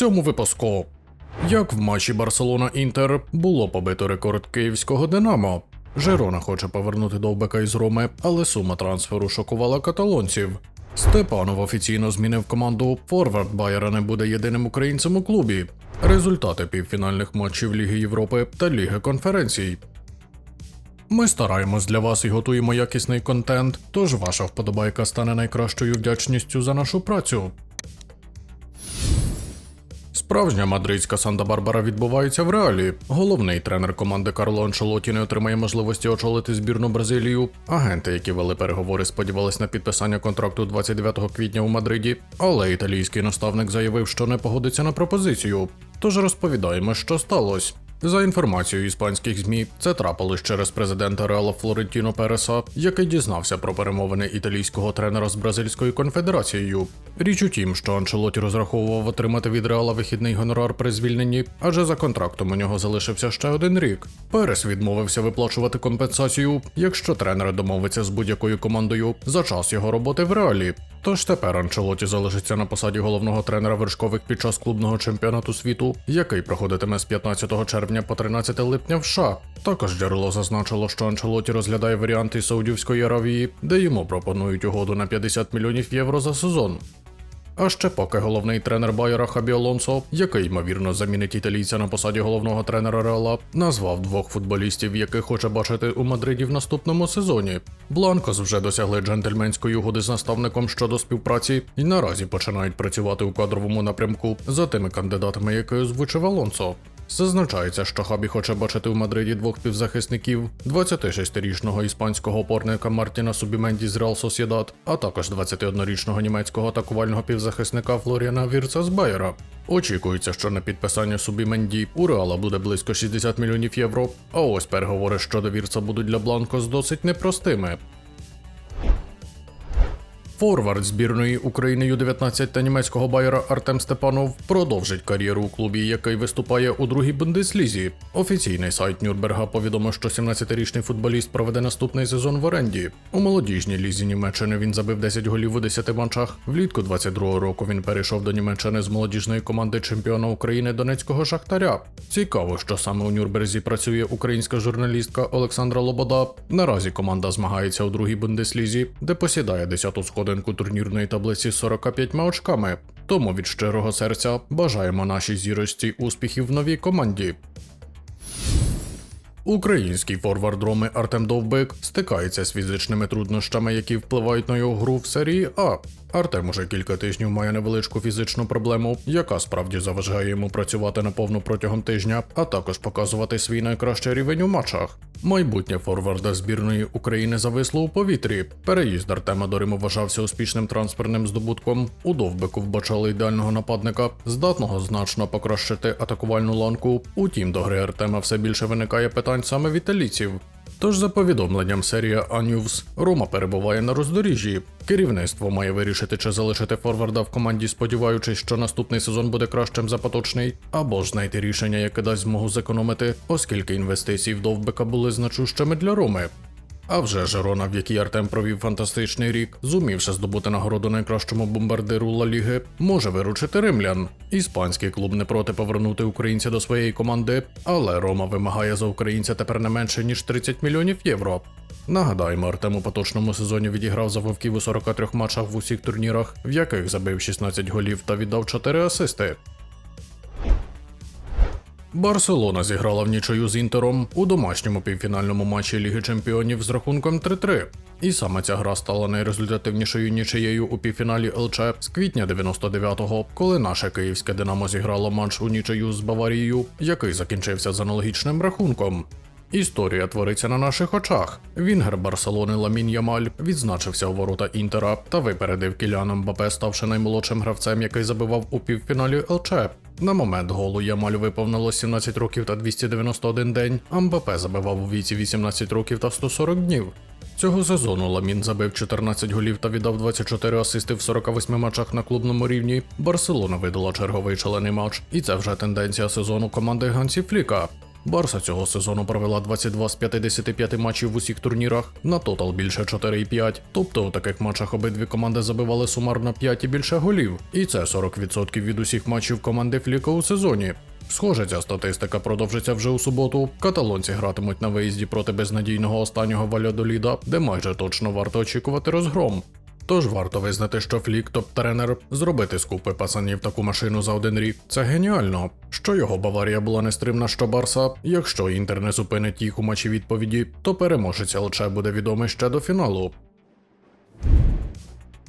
цьому випуску. Як в матчі Барселона Інтер було побито рекорд київського Динамо. Жерона хоче повернути довбека із Роми, але сума трансферу шокувала каталонців. Степанов офіційно змінив команду. Форвард Байера не буде єдиним українцем у клубі. Результати півфінальних матчів Ліги Європи та Ліги конференцій. Ми стараємось для вас і готуємо якісний контент, тож ваша вподобайка стане найкращою вдячністю за нашу працю. Справжня мадридська Санта-Барбара відбувається в реалі. Головний тренер команди Карло Анчелоті не отримає можливості очолити збірну Бразилію. Агенти, які вели переговори, сподівались на підписання контракту 29 квітня у Мадриді, але італійський наставник заявив, що не погодиться на пропозицію. Тож розповідаємо, що сталося. За інформацією іспанських ЗМІ, це трапилось через президента Реала Флорентіно Переса, який дізнався про перемовини італійського тренера з Бразильською конфедерацією. Річ у тім, що Анчелоті розраховував отримати від Реала вихідний гонорар при звільненні, адже за контрактом у нього залишився ще один рік. Перес відмовився виплачувати компенсацію, якщо тренер домовиться з будь-якою командою за час його роботи в реалі. Тож тепер Анчелоті залишиться на посаді головного тренера вершкових під час клубного чемпіонату світу, який проходитиме з 15 червня по 13 липня в США. Також джерело зазначило, що Анчелоті розглядає варіанти Саудівської Аравії, де йому пропонують угоду на 50 мільйонів євро за сезон. А ще поки головний тренер Байера Хабі Алонсо, який ймовірно замінить італійця на посаді головного тренера Реала, назвав двох футболістів, яких хоче бачити у Мадриді в наступному сезоні. Бланкос вже досягли джентльменської угоди з наставником щодо співпраці і наразі починають працювати у кадровому напрямку за тими кандидатами, які озвучив Алонсо. Зазначається, що Хабі хоче бачити в Мадриді двох півзахисників: 26-річного іспанського опорника Мартіна Субіменді з Реал Сосєдат, а також 21-річного німецького атакувального півзахисника Флоріана Вірца з Байера. Очікується, що на підписання Субіменді у Реала буде близько 60 мільйонів євро. А ось переговори щодо Вірца будуть для Бланкос досить непростими. Форвард збірної України Ю-19 та німецького байера Артем Степанов продовжить кар'єру у клубі, який виступає у другій бундеслізі. Офіційний сайт Нюрнберга повідомив, що 17-річний футболіст проведе наступний сезон в оренді. У молодіжній лізі Німеччини він забив 10 голів у 10 матчах. Влітку 22-го року він перейшов до Німеччини з молодіжної команди чемпіона України Донецького Шахтаря. Цікаво, що саме у Нюрнберзі працює українська журналістка Олександра Лобода. Наразі команда змагається у другій бундеслізі, де посідає 10-ту сходинку турнірної таблиці з 45 очками. Тому від щирого серця бажаємо нашій зірості успіхів в новій команді. Український форвард Роми Артем Довбик стикається з фізичними труднощами, які впливають на його гру в серії А. Артем уже кілька тижнів має невеличку фізичну проблему, яка справді заважає йому працювати наповну протягом тижня, а також показувати свій найкращий рівень у матчах. Майбутнє форварда збірної України зависло у повітрі. Переїзд Артема до Риму вважався успішним трансферним здобутком. У довбику вбачали ідеального нападника, здатного значно покращити атакувальну ланку. Утім, до гри Артема все більше виникає питань саме в італійців. Тож, за повідомленням серія Анювс, Рома перебуває на роздоріжжі. Керівництво має вирішити, чи залишити форварда в команді, сподіваючись, що наступний сезон буде кращим за поточний, або ж знайти рішення, яке дасть змогу зекономити, оскільки інвестиції в довбика були значущими для Роми. А вже Жерона, в якій Артем провів фантастичний рік, зумівши здобути нагороду найкращому бомбардиру Ла Ліги, може виручити римлян. Іспанський клуб не проти повернути українця до своєї команди, але Рома вимагає за українця тепер не менше ніж 30 мільйонів євро. Нагадаємо, Артем у поточному сезоні відіграв за вовків у 43 матчах в усіх турнірах, в яких забив 16 голів та віддав 4 асисти. Барселона зіграла в нічию з Інтером у домашньому півфінальному матчі Ліги Чемпіонів з рахунком 3-3. І саме ця гра стала найрезультативнішою нічиєю у півфіналі ЛЧ з квітня 99-го, коли наше київське Динамо зіграло матч у нічию з Баварією, який закінчився з аналогічним рахунком. Історія твориться на наших очах. Вінгер Барселони Ламін Ямаль відзначився у ворота Інтера та випередив Кіляна Мбапе, ставши наймолодшим гравцем, який забивав у півфіналі ЛЧ. На момент голу Ямалю виповнило 17 років та 291 день, а Мбапе забивав у віці 18 років та 140 днів. Цього сезону Ламін забив 14 голів та віддав 24 асисти в 48 матчах на клубному рівні. Барселона видала черговий члений матч, і це вже тенденція сезону команди Гансі Фліка. Барса цього сезону провела 22 з 55 матчів в усіх турнірах, на тотал більше 4,5. Тобто у таких матчах обидві команди забивали сумарно 5 і більше голів. І це 40% від усіх матчів команди Фліка у сезоні. Схоже, ця статистика продовжиться вже у суботу. Каталонці гратимуть на виїзді проти безнадійного останнього Вальодоліда, де майже точно варто очікувати розгром. Тож варто визнати, що Флік топ-тренер зробити з купи пацанів таку машину за один рік. Це геніально. Що його Баварія була нестримна, що Барса. Якщо Інтер не зупинить їх у матчі відповіді, то переможець ЛЧ буде відомий ще до фіналу.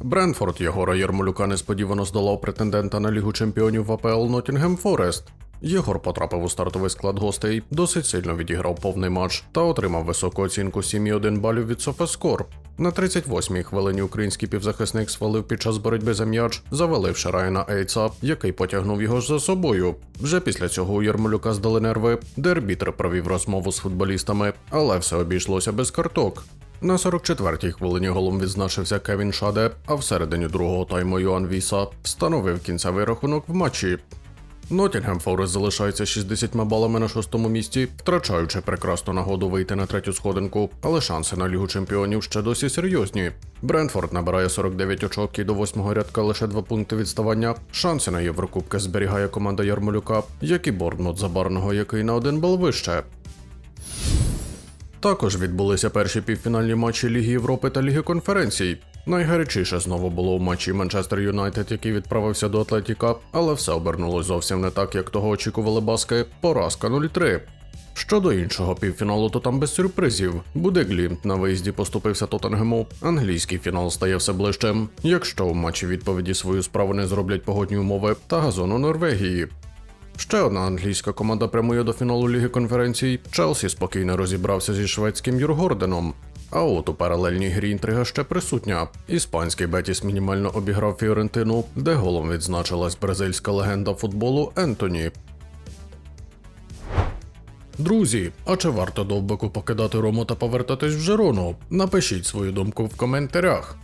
Бренфорд Єгора Єрмолюка несподівано здолав претендента на Лігу чемпіонів в АПЛ Ноттінгем Форест. Єгор потрапив у стартовий склад гостей, досить сильно відіграв повний матч та отримав високу оцінку 7,1 балів від Софаскор. На 38-й хвилині український півзахисник свалив під час боротьби за м'яч, заваливши Райана Ейца, який потягнув його за собою. Вже після цього у Єрмолюка здали нерви, де арбітр провів розмову з футболістами, але все обійшлося без карток. На 44-й хвилині голом відзначився Кевін Шаде, а всередині другого тайму Йоан Віса встановив кінцевий рахунок в матчі. Ноттінгем Форест залишається 60 балами на шостому місці, втрачаючи прекрасну нагоду вийти на третю сходинку, але шанси на лігу чемпіонів ще досі серйозні. Брентфорд набирає 49 очок і до восьмого рядка лише два пункти відставання. Шанси на Єврокубки зберігає команда Ярмолюка, як і Борнмут Забарного, який на один бал вище. Також відбулися перші півфінальні матчі Ліги Європи та Ліги конференцій. Найгарячіше знову було в матчі Манчестер Юнайтед, який відправився до Атлетіка, але все обернулось зовсім не так, як того очікували баски. Поразка 0-3. Щодо іншого півфіналу, то там без сюрпризів. Буде Глімт на виїзді поступився Тоттенгему. Англійський фінал стає все ближчим. Якщо в матчі відповіді свою справу не зроблять погодні умови та газону Норвегії. Ще одна англійська команда прямує до фіналу Ліги конференцій. Челсі спокійно розібрався зі шведським Юргорденом. А от у паралельній грі інтрига ще присутня. Іспанський Бетіс мінімально обіграв Фіорентину, де голом відзначилась бразильська легенда футболу Ентоні. Друзі, а чи варто довбику покидати Рому та повертатись в Жерону? Напишіть свою думку в коментарях.